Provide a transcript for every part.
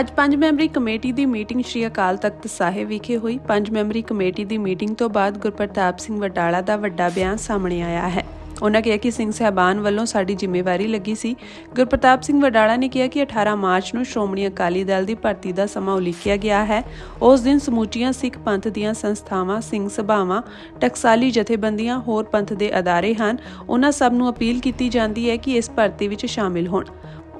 ਅੱਜ ਪੰਜ ਮੈਂਬਰੀ ਕਮੇਟੀ ਦੀ ਮੀਟਿੰਗ ਸ਼੍ਰੀ ਅਕਾਲ ਤਖਤ ਸਾਹਿਬ ਵਿਖੇ ਹੋਈ। ਪੰਜ ਮੈਂਬਰੀ ਕਮੇਟੀ ਦੀ ਮੀਟਿੰਗ ਤੋਂ ਬਾਅਦ ਗੁਰਪ੍ਰਤਾਪ ਸਿੰਘ ਵਡਾਲਾ ਦਾ ਵੱਡਾ ਬਿਆਨ ਸਾਹਮਣੇ ਆਇਆ ਹੈ। ਉਹਨਾਂ ਕਿਹਾ ਕਿ ਸਿੰਘ ਸਾਹਿਬਾਨ ਵੱਲੋਂ ਸਾਡੀ ਜ਼ਿੰਮੇਵਾਰੀ ਲੱਗੀ ਸੀ। ਗੁਰਪ੍ਰਤਾਪ ਸਿੰਘ ਵਡਾਲਾ ਨੇ ਕਿਹਾ ਕਿ 18 ਮਾਰਚ ਨੂੰ ਸ਼੍ਰੋਮਣੀ ਅਕਾਲੀ ਦਲ ਦੀ ਭਰਤੀ ਦਾ ਸਮਾਂ ਉਲੀਕਿਆ ਗਿਆ ਹੈ। ਉਸ ਦਿਨ ਸਮੂਚੀਆਂ ਸਿੱਖ ਪੰਥ ਦੀਆਂ ਸੰਸਥਾਵਾਂ, ਸਿੰਘ ਸਭਾਵਾਂ, ਟਕਸਾਲੀ ਜਥੇਬੰਦੀਆਂ, ਹੋਰ ਪੰਥ ਦੇ ਅਦਾਰੇ ਹਨ। ਉਹਨਾਂ ਸਭ ਨੂੰ ਅਪੀਲ ਕੀਤੀ ਜਾਂਦੀ ਹੈ ਕਿ ਇਸ ਭਰਤੀ ਵਿੱਚ ਸ਼ਾਮਿਲ ਹੋਣ।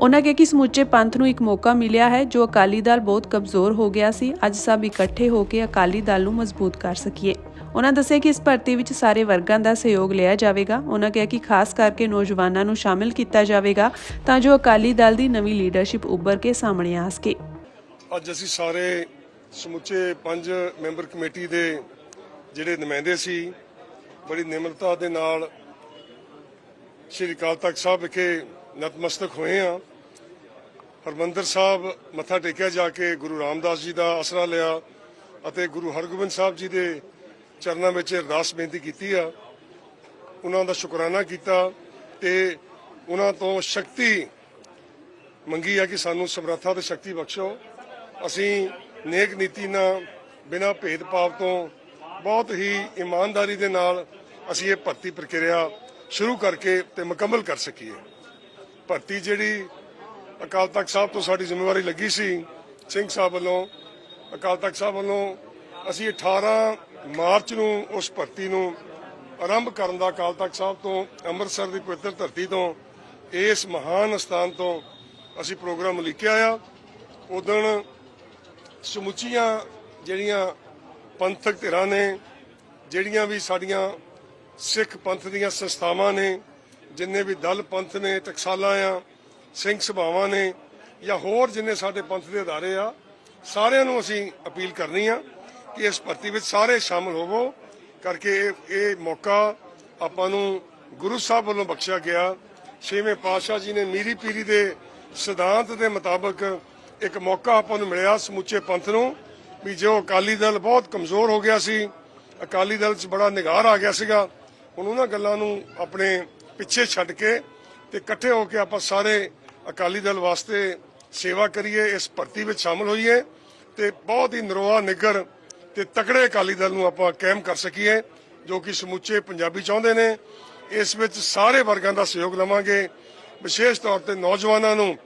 ਉਹਨਾਂ ਕਿਹਾ ਕਿ ਸਮੁੱਚੇ ਪੰਥ ਨੂੰ ਇੱਕ ਮੌਕਾ ਮਿਲਿਆ ਹੈ ਜੋ ਅਕਾਲੀ ਦਲ ਬਹੁਤ ਕਮਜ਼ੋਰ ਹੋ ਗਿਆ ਸੀ। ਅੱਜ ਸਭ ਇਕੱਠੇ ਹੋ ਕੇ ਅਕਾਲੀ ਦਲ ਨੂੰ ਮਜ਼ਬੂਤ ਕਰ ਸਕੀਏ। ਉਹਨਾਂ ਦੱਸਿਆ ਕਿ ਇਸ ਭਰਤੀ ਵਿੱਚ ਸਾਰੇ ਵਰਗਾਂ ਦਾ ਸਹਿਯੋਗ ਲਿਆ ਜਾਵੇਗਾ। ਉਹਨਾਂ ਕਿਹਾ ਕਿ ਖਾਸ ਕਰਕੇ ਨੌਜਵਾਨਾਂ ਨੂੰ ਸ਼ਾਮਿਲ ਕੀਤਾ ਜਾਵੇਗਾ ਤਾਂ ਜੋ ਅਕਾਲੀ ਦਲ ਦੀ ਨਵੀਂ ਲੀਡਰਸ਼ਿਪ ਉੱਭਰ ਕੇ ਸਾਹਮਣੇ ਆ ਸਕੇ। ਅੱਜ ਅਸੀਂ ਸਾਰੇ ਸਮੁੱਚੇ ਪੰਜ ਮੈਂਬਰ ਕਮੇਟੀ ਦੇ ਜਿਹੜੇ ਨੁਮਾਇੰਦੇ ਸੀ, ਬੜੀ ਨਿਮਰਤਾ ਦੇ ਨਾਲ ਸ਼੍ਰੀ ਅਕਾਲ ਤਖਤ ਸਾਹਿਬ ਵਿਖੇ ਨਤਮਸਤਕ ਹੋਏ ਆ ਹਰਮੰਦਰ ਸਾਹਿਬ ਮੱਥਾ ਟੇਕਿਆ ਜਾ ਕੇ ਗੁਰੂ ਰਾਮਦਾਸ ਜੀ ਦਾ ਆਸਰਾ ਲਿਆ ਅਤੇ ਗੁਰੂ ਹਰਗੋਬਿੰਦ ਸਾਹਿਬ ਜੀ ਦੇ ਚਰਨਾਂ ਵਿੱਚ ਅਰਦਾਸ ਬੇਨਤੀ ਕੀਤੀ ਆ। ਉਹਨਾਂ ਦਾ ਸ਼ੁਕਰਾਨਾ ਕੀਤਾ ਤੇ ਉਹਨਾਂ ਤੋਂ ਸ਼ਕਤੀ ਮੰਗੀ ਆ ਕਿ ਸਾਨੂੰ ਸਮਰੱਥਾ ਤੇ ਸ਼ਕਤੀ ਬਖਸ਼ੋ। ਅਸੀਂ ਨੇਕ ਨੀਤੀ ਨਾਲ ਬਿਨਾਂ ਭੇਦਭਾਵ ਤੋਂ ਬਹੁਤ ਹੀ ਇਮਾਨਦਾਰੀ ਦੇ ਨਾਲ ਅਸੀਂ ਇਹ ਭਰਤੀ ਪ੍ਰਕਿਰਿਆ ਸ਼ੁਰੂ ਕਰਕੇ ਤੇ ਮੁਕੰਮਲ ਕਰ ਸਕੀਏ। ਭਰਤੀ ਜਿਹੜੀ ਅਕਾਲ ਤਖਤ ਸਾਹਿਬ ਤੋਂ ਸਾਡੀ ਜ਼ਿੰਮੇਵਾਰੀ ਲੱਗੀ ਸੀ, ਸਿੰਘ ਸਾਹਿਬ ਵੱਲੋਂ। ਅਕਾਲ ਤਖਤ ਸਾਹਿਬ ਵੱਲੋਂ ਅਸੀਂ 18 ਮਾਰਚ ਨੂੰ ਉਸ ਭਰਤੀ ਨੂੰ ਆਰੰਭ ਕਰਨ ਦਾ ਅਕਾਲ ਤਖਤ ਸਾਹਿਬ ਤੋਂ, ਅੰਮ੍ਰਿਤਸਰ ਦੀ ਪਵਿੱਤਰ ਧਰਤੀ ਤੋਂ, ਇਸ ਮਹਾਨ ਸਥਾਨ ਤੋਂ ਅਸੀਂ ਪ੍ਰੋਗਰਾਮ ਲਿਖਿਆ ਆ। ਉਦਣ ਸਮੁੱਚੀਆਂ ਜਿਹੜੀਆਂ ਪੰਥਕ ਧਿਰਾਂ ਨੇ, ਜਿਹੜੀਆਂ ਵੀ ਸਾਡੀਆਂ ਸਿੱਖ ਪੰਥ ਦੀਆਂ ਸੰਸਥਾਵਾਂ ਨੇ, ਜਿੰਨੇ ਵੀ ਦਲ ਪੰਥ ਨੇ, ਟਕਸਾਲਾਂ ਆ ਸਿੰਘ ਸਭਾਵਾਂ ਨੇ ਜਾਂ ਹੋਰ ਜਿੰਨੇ ਸਾਡੇ ਪੰਥ ਦੇ ਅਦਾਰੇ ਆ, ਸਾਰਿਆਂ ਨੂੰ ਅਸੀਂ ਅਪੀਲ ਕਰਨੀ ਆ ਕਿ ਇਸ ਭਰਤੀ ਵਿੱਚ ਸਾਰੇ ਸ਼ਾਮਲ ਹੋਵੋ। ਕਰਕੇ ਇਹ- ਇਹ ਮੌਕਾ ਆਪਾਂ ਨੂੰ ਗੁਰੂ ਸਾਹਿਬ ਵੱਲੋਂ ਬਖਸ਼ਿਆ ਗਿਆ। ਛੇਵੇਂ ਪਾਤਸ਼ਾਹ ਜੀ ਨੇ ਮੀਰੀ ਪੀਰੀ ਦੇ ਸਿਧਾਂਤ ਦੇ ਮੁਤਾਬਕ ਇੱਕ ਮੌਕਾ ਆਪਾਂ ਨੂੰ ਮਿਲਿਆ ਸਮੁੱਚੇ ਪੰਥ ਨੂੰ ਵੀ ਜੋ ਅਕਾਲੀ ਦਲ ਬਹੁਤ ਕਮਜ਼ੋਰ ਹੋ ਗਿਆ ਸੀ, ਅਕਾਲੀ ਦਲ 'ਚ ਬੜਾ ਨਿਗਾਰ ਆ ਗਿਆ ਸੀਗਾ। ਹੁਣ ਉਹਨਾਂ ਗੱਲਾਂ ਨੂੰ ਆਪਣੇ ਪਿੱਛੇ ਛੱਡ ਕੇ ਤੇ ਇਕੱਠੇ ਹੋ ਕੇ ਆਪਾਂ ਸਾਰੇ ਅਕਾਲੀ ਦਲ ਵਾਸਤੇ ਸੇਵਾ ਕਰੀਏ, ਇਸ ਭਰਤੀ ਵਿੱਚ ਸ਼ਾਮਲ ਹੋਈਏ ਤੇ ਬਹੁਤ ਹੀ ਨਰੋਆ ਨਿਗਰ ਤੇ ਤਕੜੇ ਅਕਾਲੀ ਦਲ ਨੂੰ ਆਪਾਂ ਕਾਇਮ ਕਰ ਸਕੀਏ, ਜੋ ਕਿ ਸਮੁੱਚੇ ਪੰਜਾਬੀ ਚਾਹੁੰਦੇ ਨੇ। ਇਸ ਵਿੱਚ ਸਾਰੇ ਵਰਗਾਂ ਦਾ ਸਹਿਯੋਗ ਲਵਾਂਗੇ। ਵਿਸ਼ੇਸ਼ ਤੌਰ ਤੇ ਨੌਜਵਾਨਾਂ ਨੂੰ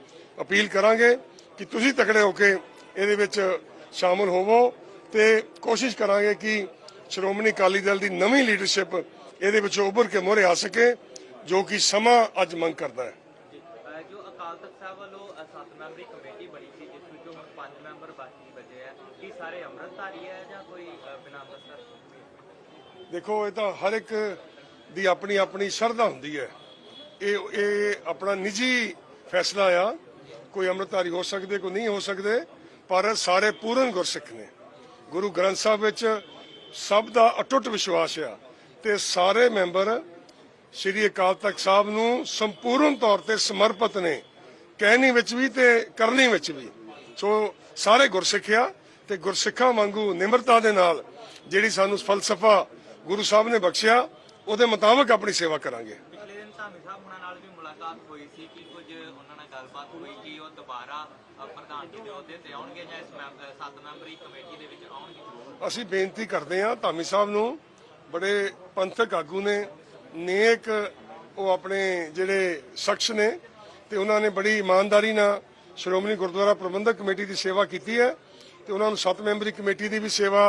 ਅਪੀਲ ਕਰਾਂਗੇ ਕਿ ਤੁਸੀਂ ਤਕੜੇ ਹੋ ਕੇ ਇਹਦੇ ਵਿੱਚ ਸ਼ਾਮਲ ਹੋਵੋ ਤੇ ਕੋਸ਼ਿਸ਼ ਕਰਾਂਗੇ ਕਿ ਸ਼੍ਰੋਮਣੀ ਅਕਾਲੀ ਦਲ ਦੀ ਨਵੀਂ ਲੀਡਰਸ਼ਿਪ ਇਹਦੇ ਵਿੱਚ ਉੱਭਰ ਕੇ ਮੋਹਰੇ ਆ ਸਕੇ, ਜੋ ਕਿ ਸਮਾਂ ਅੱਜ ਮੰਗ ਕਰਦਾ ਹੈ। ਅਕਾਲ ਤਖਤ ਸਾਹਿਬ ਵੱਲੋਂ ਸੱਤ ਮੈਂਬਰੀ ਕਮੇਟੀ ਬਣੀ ਸੀ, ਜਿਸ ਵਿੱਚੋਂ ਹੁਣ ਪੰਜ ਮੈਂਬਰ ਬਾਕੀ ਬਚੇ ਆ। ਕੀ ਸਾਰੇ ਅੰਮ੍ਰਿਤਧਾਰੀ ਹੈ ਜਾਂ ਕੋਈ ਬਿਨਾਂ ਅੰਮ੍ਰਿਤਧਾਰੀ ਦੇਖੋ, ਇਹ ਤਾਂ ਹਰ ਇੱਕ ਦੀ ਆਪਣੀ ਆਪਣੀ ਸ਼ਰਧਾ ਹੁੰਦੀ ਹੈ। ਇਹ ਇਹ ਆਪਣਾ ਨਿੱਜੀ ਫੈਸਲਾ ਆ। ਕੋਈ ਅੰਮ੍ਰਿਤਧਾਰੀ ਹੋ ਸਕਦੇ, ਕੋਈ ਨਹੀਂ ਹੋ ਸਕਦੇ, ਪਰ ਸਾਰੇ ਪੂਰਨ ਗੁਰਸਿੱਖ ਨੇ। ਗੁਰੂ ਗ੍ਰੰਥ ਸਾਹਿਬ ਵਿੱਚ ਸਭ ਦਾ ਅਟੁੱਟ ਵਿਸ਼ਵਾਸ ਆ ਤੇ ਸਾਰੇ ਮੈਂਬਰ ਸ਼੍ਰੀ ਅਕਾਲ ਤਖਤ ਸਾਹਿਬ ਨੂੰ ਸੰਪੂਰਨ ਤੌਰ ਤੇ ਸਮਰਪਿਤ ਨੇ। ਕਹਿਣੀ ਵਿੱਚ ਵੀ ਤੇ ਕਰਨੀ ਵਿੱਚ ਵੀ। ਸੋ ਸਾਰੇ ਗੁਰਸਿੱਖ ਆ ਤੇ ਗੁਰਸਿੱਖਾਂ ਵਾਂਗੂ ਨਿਮਰਤਾ ਦੇ ਨਾਲ ਜਿਹੜੀ ਸਾਨੂੰ ਫਲਸਫਾ ਗੁਰੂ ਸਾਹਿਬ ਨੇ ਬਖਸ਼ਿਆ ਉਹਦੇ ਮੁਤਾਬਕ ਆਪਣੀ ਸੇਵਾ ਕਰਾਂਗੇ। ਪਿਛਲੇ ਦਿਨ ਧਾਮੀ ਸਾਹਿਬ ਉਹਨਾਂ ਨਾਲ ਵੀ ਮੁਲਾਕਾਤ ਹੋਈ ਸੀ ਕਿ ਕੁਝ ਉਹਨਾਂ ਨਾਲ ਗੱਲਬਾਤ ਹੋਈ ਕਿ ਉਹ ਦੁਬਾਰਾ ਅਹ ਪ੍ਰਧਾਨਗੀ ਦੇ ਅਹੁਦੇ ਤੇ ਆਉਣਗੇ ਜਾਂ ਇਸ ਮੈਂਬ- ਅਹ ਸੱਤ ਮੈਂਬਰੀ ਕਮੇਟੀ ਦੇ ਵਿੱਚ ਆਉਣਗੇ? ਅਸੀਂ ਬੇਨਤੀ ਕਰਦੇ ਹਾਂ ਧਾਮੀ ਸਾਹਿਬ ਨੂੰ ਬੜੇ ਪੰਥਕ ਆਗੂ ਨੇ ਨੇਕ ਉਹ ਆਪਣੇ ਜਿਹੜੇ ਸ਼ਖਸ ਨੇ ਤੇ ਉਹਨਾਂ ਨੇ ਬੜੀ ਇਮਾਨਦਾਰੀ ਨਾਲ ਸ਼੍ਰੋਮਣੀ ਗੁਰਦੁਆਰਾ ਪ੍ਰਬੰਧਕ ਕਮੇਟੀ ਦੀ ਸੇਵਾ ਕੀਤੀ ਹੈ ਤੇ ਉਹਨਾਂ ਨੂੰ ਸੱਤ ਮੈਂਬਰੀ ਕਮੇਟੀ ਦੀ ਵੀ ਸੇਵਾ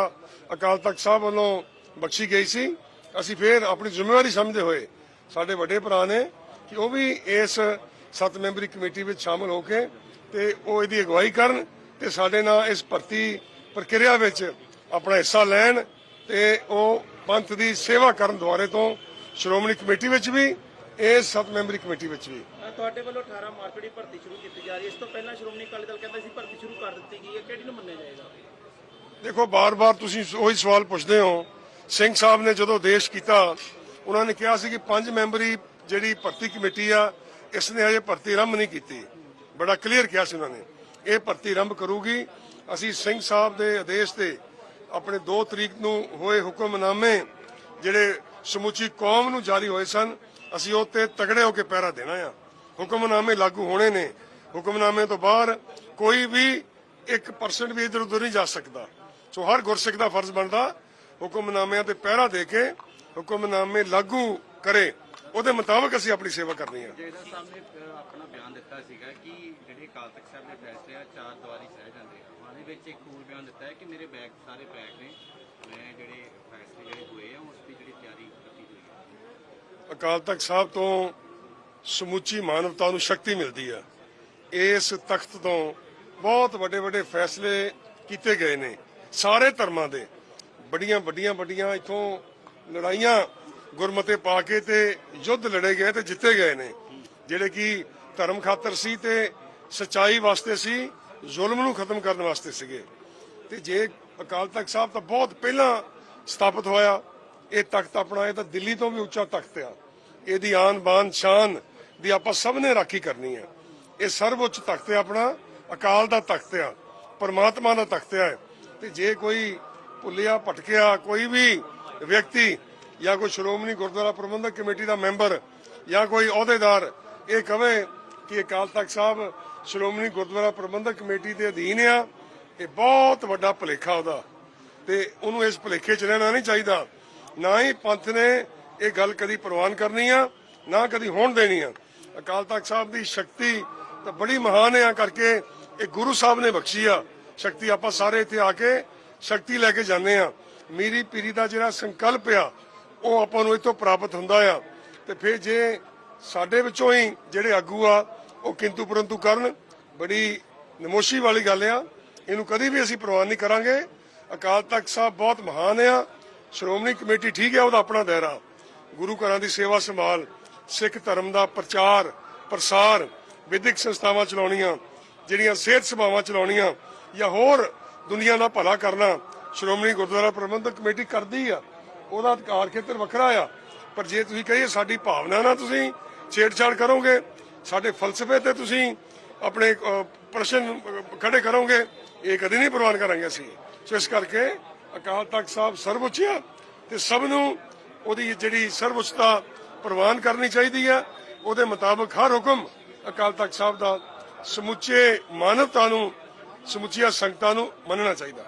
ਅਕਾਲ ਤਖਤ ਸਾਹਿਬ ਵੱਲੋਂ ਬਖਸ਼ੀ ਗਈ ਸੀ। ਅਸੀਂ ਫੇਰ ਆਪਣੀ ਜ਼ਿੰਮੇਵਾਰੀ ਸਮਝਦੇ ਹੋਏ ਸਾਡੇ ਵੱਡੇ ਭਰਾ ਨੇ ਕਿ ਉਹ ਵੀ ਇਸ ਸੱਤ ਮੈਂਬਰੀ ਕਮੇਟੀ ਵਿੱਚ ਸ਼ਾਮਲ ਹੋ ਕੇ ਤੇ ਉਹ ਇਹਦੀ ਅਗਵਾਈ ਕਰਨ ਤੇ ਸਾਡੇ ਨਾਲ ਇਸ ਭਰਤੀ ਪ੍ਰਕਿਰਿਆ ਵਿੱਚ ਆਪਣਾ ਹਿੱਸਾ ਲੈਣ ਤੇ ਉਹ ਪੰਥ ਦੀ ਸੇਵਾ ਕਰਨ ਦੁਆਰੇ ਤੋਂ ਸ਼੍ਰੋਮਣੀ ਕਮੇਟੀ ਵਿੱਚ ਵੀ ਇਸ ਸੱਤ ਮੈਂਬਰੀ ਕਮੇਟੀ ਵਿੱਚ ਵੀ। ਤੁਹਾਡੇ ਵੱਲੋਂ 18 ਮਾਰਚ ਦੀ ਭਰਤੀ ਸ਼ੁਰੂ ਕੀਤੀ ਜਾ ਰਹੀ ਹੈ ਇਸ ਤੋਂ ਪਹਿਲਾਂ ਸ਼੍ਰੋਮਣੀ ਅਕਾਲੀ ਦਲ ਕਹਿੰਦਾ ਸੀ ਭਰਤੀ ਸ਼ੁਰੂ ਕਰ ਦਿੱਤੀ ਗਈ ਹੈ ਕਿਹੜੀ ਨੂੰ ਮੰਨਿਆ ਜਾਏਗਾ? ਦੇਖੋ ਬਾਰ-ਬਾਰ ਤੁਸੀਂ ਉਹੀ ਸਵਾਲ ਪੁੱਛਦੇ ਹੋ। ਸਿੰਘ ਸਾਹਿਬ ਨੇ ਜਦੋਂ ਦੇਸ਼ ਕੀਤਾ ਉਹਨਾਂ ਨੇ ਕਿਹਾ ਸੀ ਕਿ ਪੰਜ ਮੈਂਬਰੀ ਜਿਹੜੀ ਭਰਤੀ ਕਮੇਟੀ ਆ ਇਸ ਨੇ ਹਜੇ ਭਰਤੀ ਆਰੰਭ ਨਹੀਂ ਕੀਤੀ। ਬੜਾ ਕਲੀਅਰ ਕਿਹਾ ਸੀ ਉਹਨਾਂ ਨੇ। ਇਹ ਭਰਤੀ ਆਰੰਭ ਕਰੂਗੀ। ਅਸੀਂ ਸਿੰਘ ਸਾਹਿਬ ਦੇ ਆਦੇਸ਼ ਤੇ ਆਪਣੇ 2 ਤਰੀਕ ਨੂੰ ਹੋਏ ਹੁਕਮਨਾਮੇ ਜਿਹੜੇ ਸਮੁੱਚੀ ਕੌਮ ਨੂੰ ਜਾਰੀ ਹੋਏ ਸਨ ਅਸੀਂ ਉਹ ਤੇ ਤਗੜੇ ਹੋ ਕੇ ਪਹਿਰਾ ਦੇਣਾ ਆ। ਹੁਕਮਨਾਮੇ ਲਾਗੂ ਹੋਣੇ ਨੇ। ਹੁਕਮਨਾਮੇ ਤੋਂ ਬਾਹਰ ਕੋਈ ਵੀ 1% ਵੀ ਇਧਰ ਉਧਰ ਨਹੀਂ ਜਾ ਸਕਦਾ। ਸੋ ਹਰ ਗੁਰਸਿੱਖ ਦਾ ਫਰਜ਼ ਬਣਦਾ ਹੁਕਮਨਾਮਿਆਂ ਤੇ ਪਹਿਰਾ ਦੇ ਕੇ ਹੁਕਮਨਾਮੇ ਲਾਗੂ ਕਰੇ। ਉਹਦੇ ਮੁਤਾਬਕ ਅਸੀਂ ਆਪਣੀ ਸੇਵਾ ਕਰਨੀ ਹੈ ਜਿਹੜਾ ਸਾਹਿਬ ਆਪਣਾ ਬਿਆਨ ਦਿੱਤਾ ਸੀਗਾ ਕਿ ਜਿਹੜੇ ਅਕਾਲ ਤਖਤ ਸਾਹਿਬ ਦੇ ਫੈਸਲੇ ਆ, ਚਾਰ ਦੀਵਾਰੀ ਸਹਿ ਜਾਂਦੇ ਆ। ਉਹਦੇ ਵਿੱਚ ਇੱਕ ਹੋਰ ਬਿਆਨ ਦਿੱਤਾ ਹੈ ਕਿ ਮੇਰੇ ਬੈਗ ਸਾਰੇ ਪੈਕ ਨੇ। ਮੈਂ ਜਿਹੜੇ ਫੈਸਲੇ ਜਿਹੜੇ ਹੋਏ ਆ, ਉਸ ਦੀ ਜਿਹੜੀ ਤਿਆਰੀ ਕੀਤੀ ਹੋਈ ਹੈ ਅਕਾਲ ਤਖਤ ਸਾਹਿਬ ਤੋਂ ਸਮੁੱਚੀ ਮਾਨਵਤਾ ਨੂੰ ਸ਼ਕਤੀ ਮਿਲਦੀ ਹੈ। ਇਸ ਤਖਤ ਤੋਂ ਬਹੁਤ ਵੱਡੇ ਵੱਡੇ ਫੈਸਲੇ ਕੀਤੇ ਗਏ ਨੇ। ਸਾਰੇ ਧਰਮਾਂ ਦੇ ਬੜੀਆਂ ਵੱਡੀਆਂ ਵੱਡੀਆਂ ਇਥੋਂ ਲੜਾਈਆਂ ਗੁਰਮਤੇ ਪਾ ਕੇ ਤੇ ਯੁੱਧ ਲੜੇ ਗਏ ਤੇ ਜਿੱਤੇ ਗਏ ਨੇ। ਜਿਹੜੇ ਕਿ ਧਰਮ ਖਾਤਰ ਸੀ ਤੇ ਸਚਾਈ ਵਾਸਤੇ ਸੀ, ਜ਼ੁਲਮ ਨੂੰ ਖਤਮ ਕਰਨ ਵਾਸਤੇ ਸੀਗੇ। ਤੇ ਜੇ ਅਕਾਲ ਤਖਤ ਸਾਹਿਬ ਤਾਂ ਬਹੁਤ ਪਹਿਲਾਂ ਸਥਾਪਿਤ ਹੋਇਆ। ਇਹ ਤਖਤ ਆਪਣਾ, ਇਹ ਤਾਂ ਦਿੱਲੀ ਤੋਂ ਵੀ ਉੱਚਾ ਤਖਤ ਆ। ਇਹਦੀ ਆਨ ਬਾਨ ਸ਼ਾਨ ਦੀ ਆਪਾਂ ਸਭ ਨੇ ਰਾਖੀ ਕਰਨੀ ਹੈ। ਇਹ ਸਰਵਉੱਚ ਤਖਤ ਹੈ ਆਪਣਾ, ਅਕਾਲ ਦਾ ਤਖਤ ਆ, ਪਰਮਾਤਮਾ ਦਾ ਤਖਤ ਹੈ ਤੇ ਜੇ ਕੋਈ ਭੁੱਲਿਆ, ਭਟਕਿਆ, ਕੋਈ ਵੀ ਵਿਅਕਤੀ ਜਾਂ ਕੋਈ ਸ਼੍ਰੋਮਣੀ ਗੁਰਦੁਆਰਾ ਪ੍ਰਬੰਧਕ ਕਮੇਟੀ ਦਾ ਮੈਂਬਰ ਜਾਂ ਕੋਈ ਅਹੁਦੇਦਾਰ, ਇਹ ਕਵੇ ਕਿ ਅਕਾਲ ਤਖਤ ਸਾਹਿਬ ਸ਼੍ਰੋਮਣੀ ਗੁਰਦੁਆਰਾ ਪ੍ਰਬੰਧਕ ਕਮੇਟੀ ਦੇ ਅਧੀਨ ਆ, ਇਹ ਬਹੁਤ ਵੱਡਾ ਭੁਲੇਖਾ ਉਹਦਾ। ਤੇ ਉਹਨੂੰ ਇਸ ਭੁਲੇਖੇ 'ਚ ਰਹਿਣਾ ਨਹੀਂ ਚਾਹੀਦਾ। ਨਾ ਹੀ ਪੰਥ ਨੇ ਇਹ ਗੱਲ ਕਦੀ ਪ੍ਰਵਾਨ ਕਰਨੀ ਆ, ਨਾ ਕਦੀ ਹੋਣ ਦੇਣੀ ਆ। ਅਕਾਲ ਤਖਤ ਸਾਹਿਬ ਦੀ ਸ਼ਕਤੀ ਤਾਂ ਬੜੀ ਮਹਾਨ ਆ ਕਰਕੇ ਇਹ ਗੁਰੂ ਸਾਹਿਬ ਨੇ ਬਖਸ਼ੀ ਆ। ਸ਼ਕਤੀ ਆਪਾਂ ਸਾਰੇ ਇੱਥੇ ਆ ਕੇ ਸ਼ਕਤੀ ਲੈ ਕੇ ਜਾਂਦੇ ਆ। ਮੀਰੀ ਪੀਰੀ ਦਾ ਜਿਹੜਾ ਸੰਕਲਪ ਆ, ਉਹ ਆਪਾਂ ਨੂੰ ਇਤੋਂ ਪ੍ਰਾਪਤ ਹੁੰਦਾ ਆ। ਤੇ ਫਿਰ ਜੇ ਸਾਡੇ ਵਿੱਚੋਂ ਹੀ ਜਿਹੜੇ ਆਗੂ ਆ, ਉਹ ਕਿੰਤੂ ਪਰੰਤੂ ਕਰਨ, ਬੜੀ ਨਮੋਸ਼ੀ ਵਾਲੀ ਗੱਲ ਆ। ਇਹਨੂੰ ਕਦੀ ਵੀ ਅਸੀਂ ਪ੍ਰਵਾਨ ਨਹੀਂ ਕਰਾਂਗੇ। ਅਕਾਲ ਤਖਤ ਸਾਹਿਬ ਬਹੁਤ ਮਹਾਨ ਆ। ਸ਼੍ਰੋਮਣੀ ਕਮੇਟੀ ਠੀਕ ਹੈ, ਉਹਦਾ ਆਪਣਾ ਦਾਇਰਾ। ਗੁਰੂ ਘਰਾਂ ਦੀ ਸੇਵਾ ਸੰਭਾਲ, ਸਿੱਖ ਧਰਮ ਦਾ ਪ੍ਰਚਾਰ, ਪ੍ਰਸਾਰ ਵਿਦਿਅਕ ਸੰਸਥਾਵਾਂ ਚਲਾਉਣੀਆਂ, ਜਿਹੜੀਆਂ ਸਿਹਤ ਸੇਵਾਵਾਂ ਚਲਾਉਣੀਆਂ ਜਾਂ ਹੋਰ ਦੁਨੀਆ ਦਾ ਭਲਾ ਕਰਨਾ ਸ਼੍ਰੋਮਣੀ ਗੁਰਦੁਆਰਾ ਪ੍ਰਬੰਧਕ ਕਮੇਟੀ ਕਰਦੀ ਆ। ਉਹਦਾ ਅਧਿਕਾਰ ਖੇਤਰ ਵੱਖਰਾ ਆ। ਪਰ ਜੇ ਤੁਸੀਂ ਕਹੀਏ ਸਾਡੀ ਭਾਵਨਾ ਨਾਲ ਤੁਸੀਂ ਛੇੜਛਾੜ ਕਰੋਗੇ, ਸਾਡੇ ਫਲਸਫੇ ਤੇ ਤੁਸੀਂ ਆਪਣੇ ਪ੍ਰਸ਼ਨ ਖੜੇ ਕਰੋਗੇ, ਇਹ ਕਦੇ ਨਹੀਂ ਪ੍ਰਵਾਨ ਕਰਾਂਗੇ ਅਸੀਂ। ਸੋ ਇਸ ਕਰਕੇ ਅਕਾਲ ਤਖਤ ਸਾਹਿਬ ਸਰਵਉੱਚ ਆ ਤੇ ਸਭ ਨੂੰ ਉਹਦੀ ਜਿਹੜੀ ਸਰਵਉੱਚਤਾ ਪ੍ਰਵਾਨ ਕਰਨੀ ਚਾਹੀਦੀ ਹੈ ਉਹਦੇ ਮੁਤਾਬਕ ਹਰ ਹੁਕਮ ਅਕਾਲ ਤਖਤ ਸਾਹਿਬ ਦਾ ਸਮੁੱਚੇ ਮਾਨਵਤਾ ਨੂੰ, ਸਮੁੱਚੀਆਂ ਸੰਗਤਾਂ ਨੂੰ ਮੰਨਣਾ ਚਾਹੀਦਾ।